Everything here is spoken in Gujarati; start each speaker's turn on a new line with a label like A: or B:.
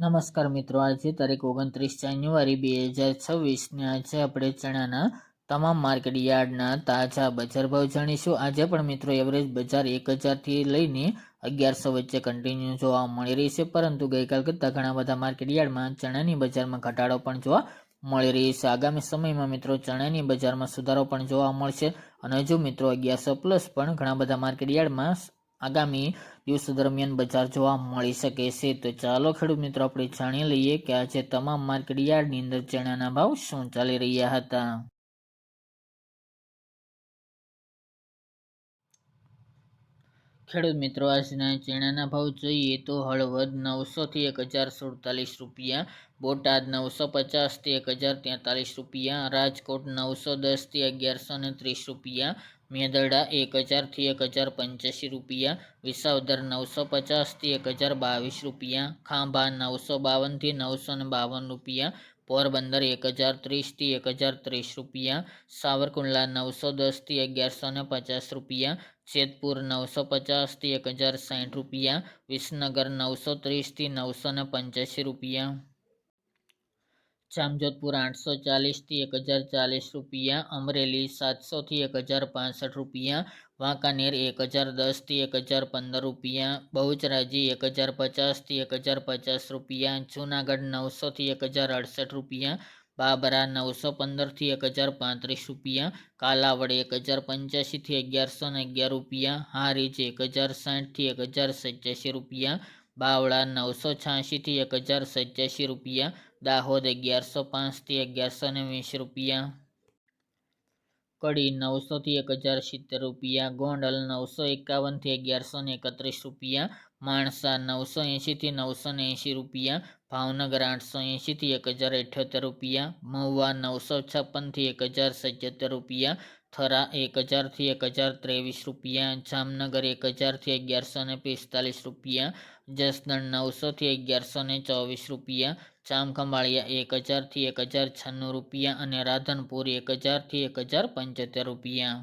A: નમસ્કાર મિત્રો આજે તારીખ ઓગણત્રીસ જાન્યુઆરી બે હજાર છવ્વીસને આજે આપણે ચણાના તમામ માર્કેટ યાર્ડના તાજા બજાર ભાવ જાણીશું. આજે પણ મિત્રો એવરેજ બજાર એક હજારથી લઈને અગિયારસો વચ્ચે કન્ટિન્યુ જોવા મળી રહી છે. પરંતુ ગઈકાલ કરતાં ઘણા બધા માર્કેટ યાર્ડમાં ચણાની બજારમાં ઘટાડો પણ જોવા મળી રહી છે. આગામી સમયમાં મિત્રો ચણાની બજારમાં સુધારો પણ જોવા મળશે. અને હજુ મિત્રો અગિયારસો પ્લસ પણ ઘણા બધા માર્કેટ યાર્ડમાં આગામી દિવસો દરમિયાન બજાર જોવા મળી શકે છે. તો ચાલો ખેડૂત મિત્રો, આપણે જાણી લઈએ કે આજે તમામ માર્કેટ યાર્ડની અંદર ચણાના ભાવ શું ચાલી રહ્યા હતા? ખેડૂત મિત્રો, આજના ચણાના ભાવ જોઈએ તો હળવદ નવસોથી એક હજાર સુડતાલીસ રૂપિયા, બોટાદ નવસો પચાસથી એક હજાર તેતાલીસ રૂપિયા, રાજકોટ નવસો દસથી અગિયારસો ને ત્રીસ રૂપિયા, મેદરડા એક હજારથી એક હજાર પંચ્યાસી રૂપિયા, વિસાવદર નવસો પચાસથી એક હજાર બાવીસ રૂપિયા, ખાંભા નવસો બાવનથી નવસો ને બાવન રૂપિયા પોરબંદર એક હજાર ત્રીસથી એક હજાર ત્રીસ રૂપિયા, સાવરકુંડલા નવસો દસથી અગિયારસો ને પચાસ રૂપિયા, જેતપુર નવસો પચાસથી એક હજાર સાઠ રૂપિયા, વિસનગર નવસો ત્રીસથી નવસો ને પંચ્યાસી રૂપિયા. જામજોધપુર આઠસો ચાલીસથી એક હજાર ચાલીસ રૂપિયા અમરેલી સાતસોથી એક હજાર પાસઠ રૂપિયા વાંકાનેર એક હજાર દસથી એક હજાર પંદર રૂપિયા બહુચરાજી એક હજાર પચાસથી એક હજાર પચાસ રૂપિયા જૂનાગઢ નવસોથી એક હજાર અડસઠ રૂપિયા બાબરા નવસો પંદરથી એક હજાર પાંત્રીસ રૂપિયા કાલાવડ એક હજાર પંચ્યાસીથી અગિયારસો ને અગિયાર રૂપિયા હારીજ એક હજાર સાઠથી એક હજાર સત્યાસી રૂપિયા બાવળા નવસો છ્યાસીથી એક હજાર સત્યાસી રૂપિયા દાહોદ અગિયારસો પાંચથી અગિયારસો ને વીસ રૂપિયા કડી નવસોથી એક હજાર સિત્તેર રૂપિયા ગોંડલ નવસો એકાવનથી અગિયારસો ને એકત્રીસ રૂપિયા માણસા નવસો એંશીથી નવસો ને એંશી રૂપિયા ભાવનગર આઠસો એંશીથી એક હજાર અઠ્યોતેર રૂપિયા મહુવા નવસો છપ્પનથી એક હજાર સત્યોતેર રૂપિયા થરા એક હજારથી એક હજાર ત્રેવીસ રૂપિયા, જામનગર એક હજારથી અગિયારસો ને પિસ્તાલીસ રૂપિયા, જસદણ નવસોથી અગિયારસો ને ચોવીસ રૂપિયા, જામખંભાળિયા એક હજારથી એક હજાર છન્નું રૂપિયા અને રાધનપુર એક હજારથી એક હજાર પંચોતેર રૂપિયા.